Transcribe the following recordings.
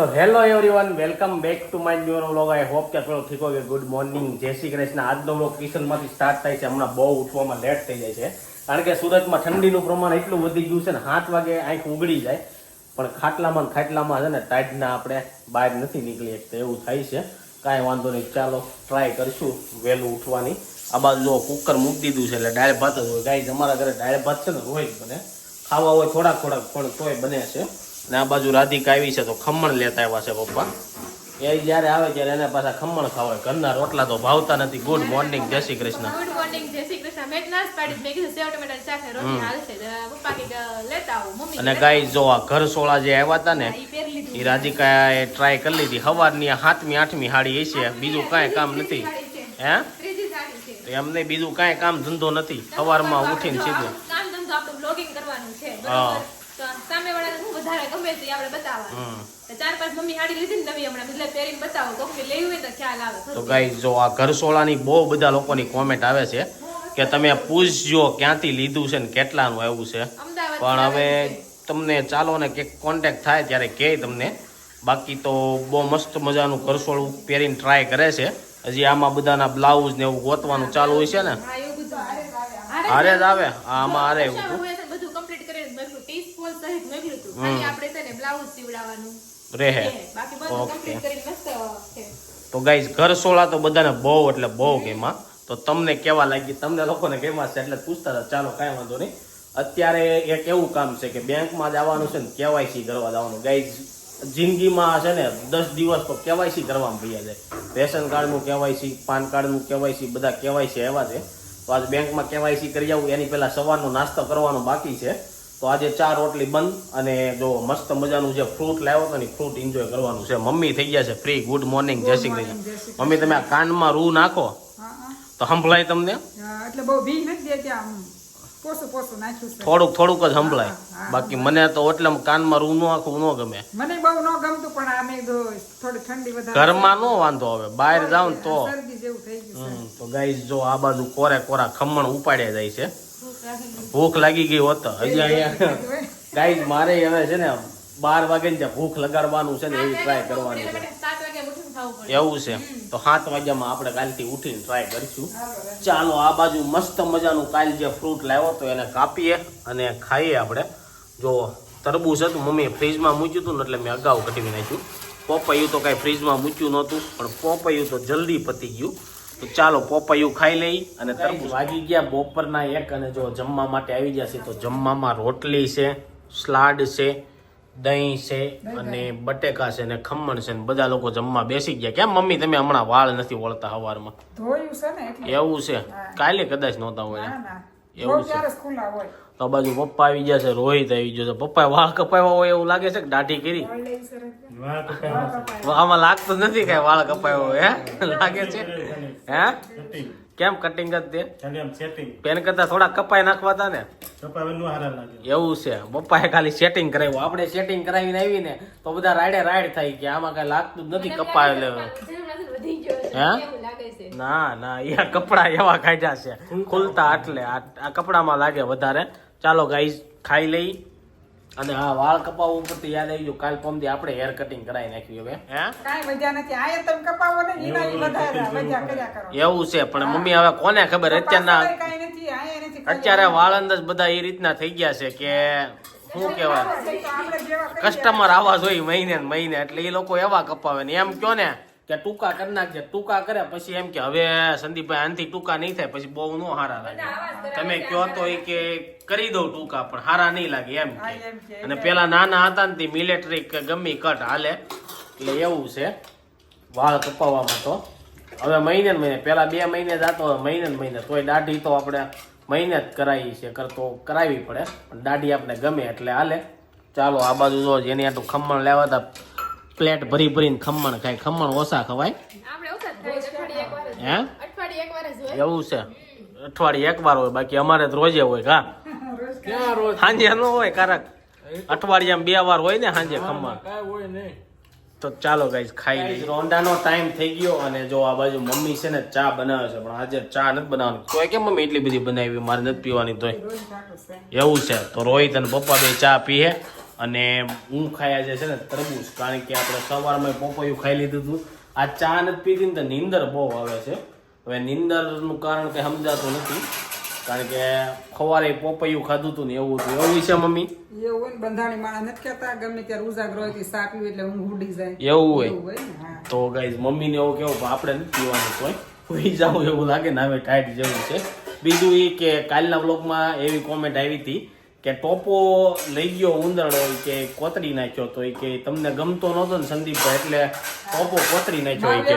તો hello everyone, welcome back to my new vlog. I hope કે થોડો ઠીક હોય ગુડ મોર્નિંગ. જય શ્રી કૃષ્ણ. આજનો વ્લોગ કિશનમાંથી સ્ટાર્ટ થાય છે. હમણાં બહુ ઉઠવામાં લેટ થઈ જાય છે. કારણ કે સુરતમાં ઠંડીનું પ્રમાણ એટલું વધી ગયું છે ને, સાત વાગે આંખ ઉગડી જાય. પણ ખાટલામાં ખાટલામાં છે ને ટાઈટના આપણે બહાર નથી નીકળી શકતા એવું થાય છે. કાંઈ વાંધો નહીં. ચાલો ટ્રાય કરીશું વહેલું ઉઠવાની. આ બાજુ જો કુકર મૂકી દીધું છે, એટલે ડાયરેક્ટ ભાત જ હોય. ગાય અમારા ઘરે ડાયરેક્ટ ભાત છે ને, રોજ બને. ખાવા હોય થોડાક થોડાક, પણ તોય બને છે. અને આ બાજુ રાધિકા આવી છે તો ખમણ લેતા આવ્યા છે પપ્પા. એ જ્યારે આવે ત્યારે એને પાછા ખમણ ખાવા ઘરના રોટલા તો ભાવતા નથી. ગુડ મોર્નિંગ જય શ્રી કૃષ્ણ. ગુડ મોર્નિંગ જય શ્રી કૃષ્ણ. મેં જ પાડી મેં કીધું સેવ ટમેટાનું શાક ને રોટલી હાલશે પપ્પા કે લેતા આવો મમ્મી અને ગાય જો આ ઘર સોળા જે આવ્યા હતા ને એ રાધિકા એ રાધિકાએ ટ્રાય કરી લીધી. સવારની આ સાતમી આઠમી હાડી હશે. બીજું કાંઈ કામ નથી. હે? છે. એમને બીજું કાંઈ કામ ધંધો નથી. સવારમાં ઉઠીને સીધું. કામ ધંધો આપણું બ્લોગિંગ કરવાનું છે. હા. બરોબર તો સામે વાળાને શું વધારે ગમે તે આપણે બતાવવા ચાર પાંચ મમ્મી સાડી લીધી ને નવી હમણાં એટલે પહેરીને બતાવો. તો કે લેવી હોય તો ખ્યાલ આવે. તો ગાઈ જો આ ઘર સોળાની બહુ બધા લોકોની કોમેન્ટ આવે છે કે તમે પૂછજો ક્યાંથી લીધું છે ને કેટલાનું આવ્યું છે. પણ હવે તમને ચાલો ને કે કોન્ટેક્ટ થાય ત્યારે કહે તમને. બાકી તો બહુ મસ્ત મજાનું ઘરસોળું પહેરીને ટ્રાય કરે છે. હજી આમાં બધાના બ્લાઉઝ ને એવું ગોતવાનું ચાલુ હોય છે ને. હારે જ આવે. આમાં હારે એવું બધું કમ્પ્લીટ કરીને સહિત હતું. આપણે છે સીવડાવવાનું રહે. બાકી બધું ઓકે. કરીને મસ્ત છે. તો ગાઈઝ ઘર સોળા તો બધાને બહુ એટલે બહુ ગેમાં તો તમને કેવા લાગી? તમને લોકોને કેવા છે એટલે પૂછતા હતા. ચાલો કાંઈ વાંધો નહીં. અત્યારે એક એવું કામ છે કે બેંકમાં જવાનું છે ને કેવાયસી કરવા જવાનું. ગાઈઝ જિંદગીમાં છે ને દસ દિવસ તો કેવાયસી કરવામાં ભૈયા જાય. રેશન કાર્ડનું કેવાયસી પાન કાર્ડનું કેવાયસી બધા કેવાયસી એવા છે. તો આજે બેંકમાં કેવાયસી કરી આવું. એની પહેલા સવારનો નાસ્તો કરવાનો બાકી છે. તો આજે ચાર રોટલી બંધ અને જો મસ્ત મજાનું જે ફ્રૂટ લાવ્યો હતો ને ફ્રૂટ એન્જોય કરવાનું છે. મમ્મી થઈ ગયા છે ફ્રી ગુડ મોર્નિંગ જય શ્રી કૃષ્ણ. મમ્મી તમે આ કાનમાં રૂ નાખો. તો સંભળાય તમને? એટલે બહુ ભીંગ નથી દેતી આમ. થોડુંક થોડુંક જ સંભળાય. બાકી મને તો એટલે કાનમાં રૂ ન આખું ન ગમે. મને બહુ ન ગમતું પણ આમે થોડી ઠંડી વધારે ઘરમાં નો વાંધો આવે. બહાર જાવ ને તો. તો ગાઈસ જો આ બાજુ કોરે કોરા ખમણ ઉપાડ્યા જાય છે. ભૂખ લાગી ગઈ. ગઈ હોત હજી અહીંયા છે મારે હવે છે ને બાર વાગે ને ભૂખ લગાડવાનું છે ને એવી ટ્રાય કરવાની છે. એવું છે. તો સાત વાગ્યામાં આપણે કાલથી ઉઠીને ટ્રાય કરીશું. ચાલો આ બાજુ મસ્ત મજાનું કાલ જે ફ્રૂટ લાવ્યો તો એને કાપીએ અને ખાઈએ આપણે. જો તરબૂચ હતું મમ્મીએ ફ્રીજમાં મૂક્યું હતું ને એટલે મેં અગાઉ કઢી નાખ્યું. પોપૈયું તો કાંઈ ફ્રીજમાં મૂક્યું નહોતું પણ પોપૈયું તો જલ્દી પતી ગયું. તો ચાલો પોપૈયું ખાઈ લઈ અને તરબૂચ. વાગી ગયા બપોરના એક અને જો જમવા માટે આવી જશે તો જમવામાં રોટલી છે સ્લાડ છે દહીં છે અને બટેકા છે ને ખમણ છે ને બધા લોકો જમવા બેસી ગયા. કેમ મમ્મી તમે હમણાં વાળ નથી વળતા સવારમાં ધોયું છે ને એવું છે? કાલે કદાચ નહોતા હોય. એવું છે. તો બાજુ પપ્પા આવી ગયા છે રોહિત આવી ગયો છે. પપ્પા વાળ કપાવ્યા હોય એવું લાગે છે કે દાઢી કરી. આમાં લાગતું નથી કઈ વાળ કપાયો હોય હે? લાગે છે? હે? કેમ કટિંગ જ તે. પેન કરતા થોડા કપાઈ નાખવા હતા ને નો. એવું છે. પપ્પાએ ખાલી સેટિંગ કરાવ્યું. આપણે સેટિંગ કરાવીને આવીને તો બધા રાડે રાઈડ થાય કે આમાં કઈ લાગતું જ નથી કપાય ગયો. હે? ના ના એ કપડા એવા કાઢ્યા છે. ખુલતા એટલે આ આ કપડામાં લાગે વધારે. ચાલો ગાઈઝ ખાઈ લઈ. અને હા વાળ કપાવવા ઉપરથી યાદ આવી ગયું કાલ પમદી આપણે હેર કટિંગ કરાવી નાખ્યું હવે. હે? કાંઈ વજ્યા નથી. આયા તમે કપાવો ને એના ઈ વધારે મજા કર્યા કરો. એવું છે પણ મમ્મી હવે કોને ખબર? અત્યારના કપાસ કાંઈ નથી આયા નથી કર્યા. અત્યારે વાળ જ બધા એ રીતના થઈ ગયા છે કે શું કહેવાય? કસ્ટમર આવા જોઈએ મહિને મહિને એટલે એ લોકો એવા કપાવે ને. એમ કયો ને? કે ટૂંકા કરી નાખજે ટૂંકા કરે પછી એમ કે હવે સંદીપભાઈ આનથી ટૂંકા નહીં થાય પછી બહુ નો હારા લાગે. તમે કયો તો એ કે કરી દઉં ટૂંકા પણ હારા નહીં લાગે એમ કે. અને પેલા નાના હતા ને તે મિલિટરી કે ગમી કટ હાલે એટલે એવું છે વાળ કપાવવામાં તો. હવે મહિને મહિને પેલા બે મહિને જતો હવે મહિને મહિને. તોય દાઢી તો આપણે મહિને જ કરાવી છે કરતો કરાવી પડે. પણ દાઢી આપણે ગમે એટલે હાલે. ચાલો આ બાજુ જો જેની આટલું ખમણ લેવા હતા પ્લેટ ભરી ભરીને ખમણ ખાય. ખમણ ઓછા ખવાય. હે. એવું છે. અઠવાડિયે એક વાર હોય બાકી અમારે તો રોજે હોય કા? સાંજે ન હોય કારક. અઠવાડિયામાં બે વાર હોય ને સાંજે ખમણ. તો ચાલો ગાઈઝ ખાઈ લઈએ. રોંડાનો ટાઈમ થઈ ગયો અને જો આ બાજુ મમ્મી છે ને ચા બનાવે છે પણ આજે ચા નથી બનાવવાની. તોય કેમ મમ્મી એટલી બધી બનાવી? મારે નથી પીવાની તોય. એવું છે. તો રોહિત અને પપ્પા બે ચા પીએ અને હું ખાયા જે છે ને તરબૂચ કારણ કે આપણે સવારમાં પોપૈયું ખાઈ લીધું હતું. આ ચા નથી પીધી ને તો નીંદર બહુ આવે છે. હવે નીંદરનું કારણ કંઈ સમજાતું નથી. કારણ કે ખવારે પોપૈયું ખાધું હતું ને એવું હતું. એવું છે મમ્મી? એવું હોય ને બંધાણી માણસ નથી કહેતા. ગમે ત્યારે ઉજાગરો હોય સા પીવું એટલે ઊંઘ ઉડી જાય. એવું હોય? તો ગાઈઝ મમ્મીને એવું કેવું પણ આપણે નથી પીવાનું કોઈ. હોઈ જાવ એવું લાગે ને હવે ટાઈટ જેવું છે. બીજું એ કે કાલના બ્લોગમાં એવી કોમેન્ટ આવી હતી કે ટોપો લઈ ગયો ઉંદર હોય કે કોતરી નાખ્યો તો કે તમને ગમતો નતો ને સંદીપભાઈ એટલે ટોપો કોતરી નાખ્યો હોય કે.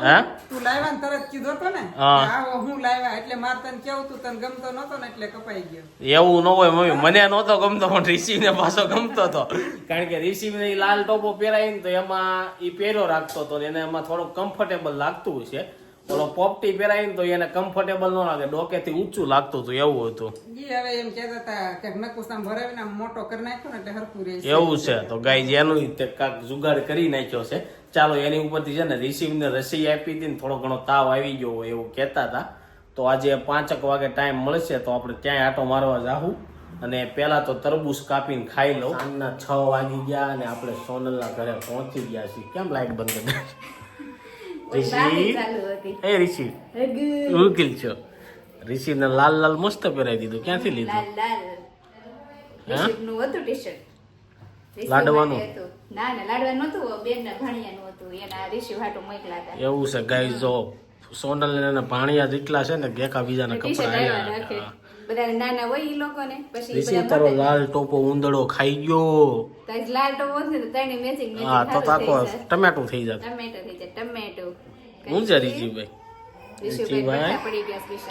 હા? તું લાવ્યા ને તરત કીધો તો ને હા. હું લાવ્યા એટલે મારે તને કેવું તું તને ગમતો નતો ને એટલે કપાઈ ગયો. એવું ન હોય મમ્મી મને નતો ગમતો પણ રિસીવને પાછો ગમતો હતો કારણ કે રિસીવને ને લાલ ટોપો પહેરાય ને તો એમાં એ પહેરો રાખતો હતો ને એને એમાં થોડો કમ્ફર્ટેબલ લાગતું છે ઓલો પોપટી પહેરાય ને તો એને કમ્ફર્ટેબલ ન લાગે. ડોકેથી ઊંચું લાગતું હતું એવું હતું. હવે એમ કહેતા હતા કે નકુસામ ભરાવીને મોટો કરી નાખ્યો ને એટલે હરખું રહે એવું છે. તો ગાય એનું તે કાંક જુગાડ કરી નાખ્યો છે. ચાલો એની ઉપરથી છે ને રિસીવને રસી આપી હતી ને થોડો ઘણો તાવ આવી ગયો હોય એવું કહેતા હતા. તો આજે પાંચક વાગે ટાઈમ મળશે તો આપણે ક્યાંય આટો મારવા જાહું. અને પેલા તો તરબૂચ કાપીને ખાઈ લઉં. સાંજના છ વાગી ગયા અને આપણે સોનલના ઘરે પહોંચી ગયા છીએ. કેમ લાઈટ બંધ કરી રિષિ એ રિષિ ઉકેલ છો. લાલ લાલ મસ્ત પહેરાવી દીધું. ક્યાંથી લીધું? લાડવાનું? ઋષિ એવું છે ગાય જો સોનલ ને ભાણિયા જેટલા છે ને ગેકા બીજાના કપડા બધા નાના હોય ઈ લોકોને પછી તારો લાલ ટોપો ઉંદડો ખાઈ ગયો. તો લાલ ટોપો હોત ને તો મેચિંગ મેચિંગ હા તો તાકો સારું થઈ જાય. ટમેટું થઈ જાય ટમેટો હું છે રીજીભાઈ.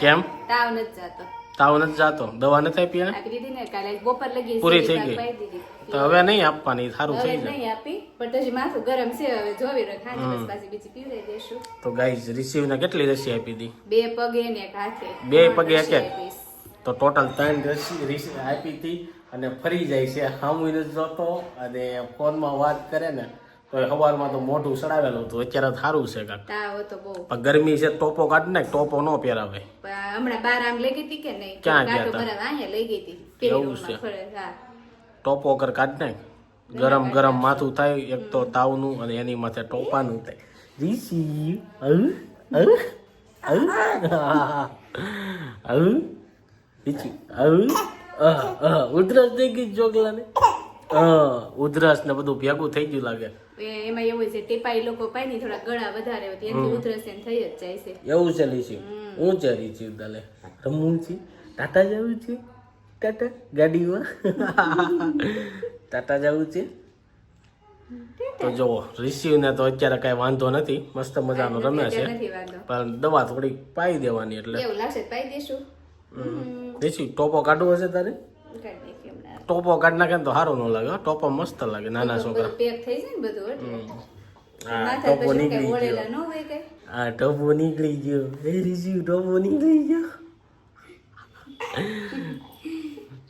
કેમ? તાવ જાતો. તાવ જાતો? દવા? દીધી ને કાલે. બપોર લગી પૂરી થઈ ગઈ. તો હવે નહીં આપવાની સારું થઈ જાય. નહીં આપી પણ પછી માથું ગરમ છે હવે જોવી રહ્યો બસ પાછી બીજી પીવડાવી દેશું તો ગાઈઝ રિસીવ ને કેટલી રસી આપી હતી બે પગે ને એક હાથે. બે પગે એક એક? તો ટોટલ ત્રણ રિસ રસી આપી હતી અને ફરી જાય છે. હામું નથી જોતો અને ફોનમાં વાત કરે ને તો એ સવારમાં તો મોઢું સડાવેલું હતું. અત્યારે સારું છે કાંક. ગરમી છે ટોપો કાઢ ને ટોપો ન પહેરાવે. હમણાં બાર આમ લઈ ગઈ હતી કે નહીં? ક્યાં ગયા હતા તા? લઈ ગઈ હતી. એવું છે. ટોપો કર કાઢ ને ગરમ ગરમ માથું થાય એક તો તાવનું અને એની માથે ટોપાનું થાય. રીસી અલ અલ અલ અવ અહ, અહ. ઉધરસ થઈ ગઈ અહ, ઉધરસ ને બધું ભેગું થઈ ગયું લાગે. એમાં એવું છે ટીપા લોકો પાય ને થોડા ગળા વધારે હોય ત્યાંથી ઉધરસ થઈ જ જાય છે. એવું છે લીસી. હું છે રીચી તાલે રમવું છે? ટાટા જવું છે? ટાટા ગાડીમાં? ટાટા જવું છે? તો જુઓ રિસીવને તો અત્યારે કઈ વાંધો નથી. મસ્ત મજાનો રમે છે. પણ દવા થોડીક પાઈ દેવાની એટલે. એવું લાગશે પાઈ દેશું. રિસીવ ટોપો કાઢવો હશે તારે. ટોપો કાઢ નાખે તો સારું ન લાગે. ટોપો મસ્ત લાગે નાના છોકરા. પેક થઈ જાય ને બધું હા. ટોપો નીકળી ગયો. હા ટોપો નીકળી ગયો. એ ટોપો નીકળી ગયો.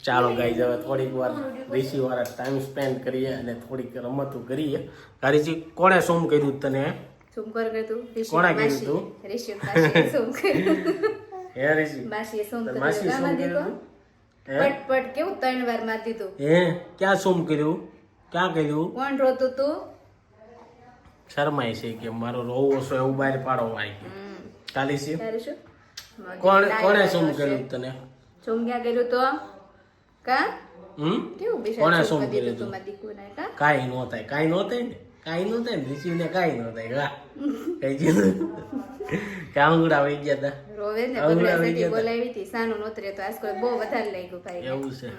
ચાલો ગાઈ હવે થોડીક વાર રિસીવ વાળા ટાઈમ સ્પેન્ડ કરીએ અને થોડીક રમતું કરીએ. કારીજી કોણે શું કર્યું તને? શું કર કે કોણે કર્યું તું? હે માસીએ શું કર્યું માસી સોમ કર્યું પટ પટ કેવું ત્રણ વાર માર દીધું? હે? ક્યાં સોમ કર્યું? ક્યાં કર્યું? કોણ રોતું તું? શરમાય છે કે મારો રોવો છો એવું બહાર પાડો આવી ગયો ચાલી છે? કોણ કોણે સોમ કર્યું તને? સોમ ક્યાં કર્યું તો કા? હમ? કેવું બેસા કોણે દીધું કર્યું તું કાઈ દીકુને કા? કાંઈ નો થાય કાંઈ નો થાય ને? કાંઈ નો થાય ને? રિસીવ ને કાંઈ નો થાય હા કઈ જીધું કાંગડા વહી ગયા હતા રોવે ને બગડા ગયા તા. બોલાવી હતી સાનું નોતરે તો આજકાલ બહુ વધારે લાગ્યું ભાઈ. એવું છે.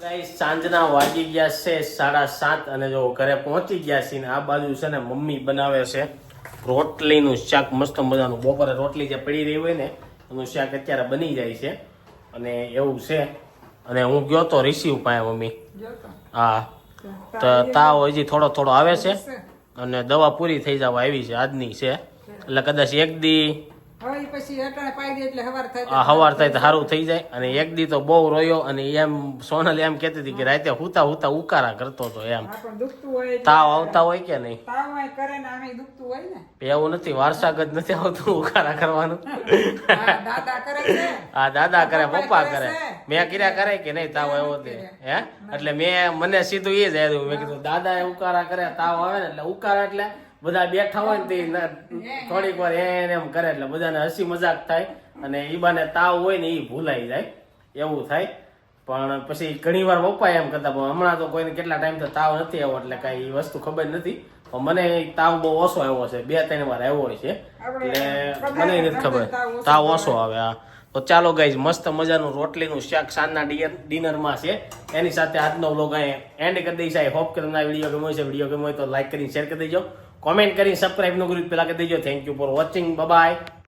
ગાઈસ સાંજના વાગી ગયા છે સાડા સાત અને જો ઘરે પહોંચી ગયા છીએ ને આ બાજુ છે ને મમ્મી બનાવે છે રોટલીનું શાક મસ્ત મજાનું. બપોરે રોટલી જે પડી રહી હોય ને એનું શાક અત્યારે બની જાય છે. અને એવું છે. અને હું ગયો તો રિસીવ પાસે મમ્મી. હા. તો તાવ હજી થોડો થોડો આવે છે અને દવા પૂરી થઈ જવા આવી છે આજની છે. એટલે કદાચ એક દી હવાર થાય આ હવાર થાય તો સારું થઈ જાય. અને એક દી તો બહુ રોયો અને એમ સોનલ એમ કેતી હતી કે રાતે હુતા હુતા ઉકારા કરતો હતો એમ. તાવ આવતા હોય કે નહીં? એવું નથી વારસાગત નથી આવતું ઉકારા કરવાનું. હા દાદા કરે પપ્પા કરે મેં કર્યા કરે કે નહીં તાવ આવ્યો તે? હે? એટલે મેં મને સીધું એ જ આવ્યું મેં કીધું દાદા એ ઉકારા કરે તાવ આવે ને એટલે ઉકારા એટલે બધા બેઠા હોય ને તે થોડીક વાર એને એમ કરે એટલે બધાને હસી મજાક થાય અને ઈ બાને તાવ હોય ને એ ભૂલાઈ જાય. એવું થાય. પણ પછી ઘણી વાર પપ્પા એમ કરતા પણ હમણાં તો કોઈને કેટલા ટાઈમ તો તાવ નથી આવ્યો એટલે કાંઈ એ વસ્તુ ખબર નથી. પણ મને તાવ બહુ ઓછો આવ્યો છે બે ત્રણ વાર આવ્યો છે. એટલે મને નથી ખબર. તાવ ઓછો આવે હા. તો ચાલો ગાઈઝ મસ્ત મજાનું રોટલીનું શાક સાંજના ડિનરમાં છે. એની સાથે આજનો વ્લોગ અહીં એન્ડ કરી દઈશ. આઈ હોપ કે તમને આ વીડિયો ગમ્યો છે વીડિયો ગમ્યો હોય તો લાઈક કરીને શેર કરી દેજો. કોમેન્ટ કરીને સબસ્ક્રાઈબ ન કર્યું પેલા કરી દેજો. Thank you for watching bye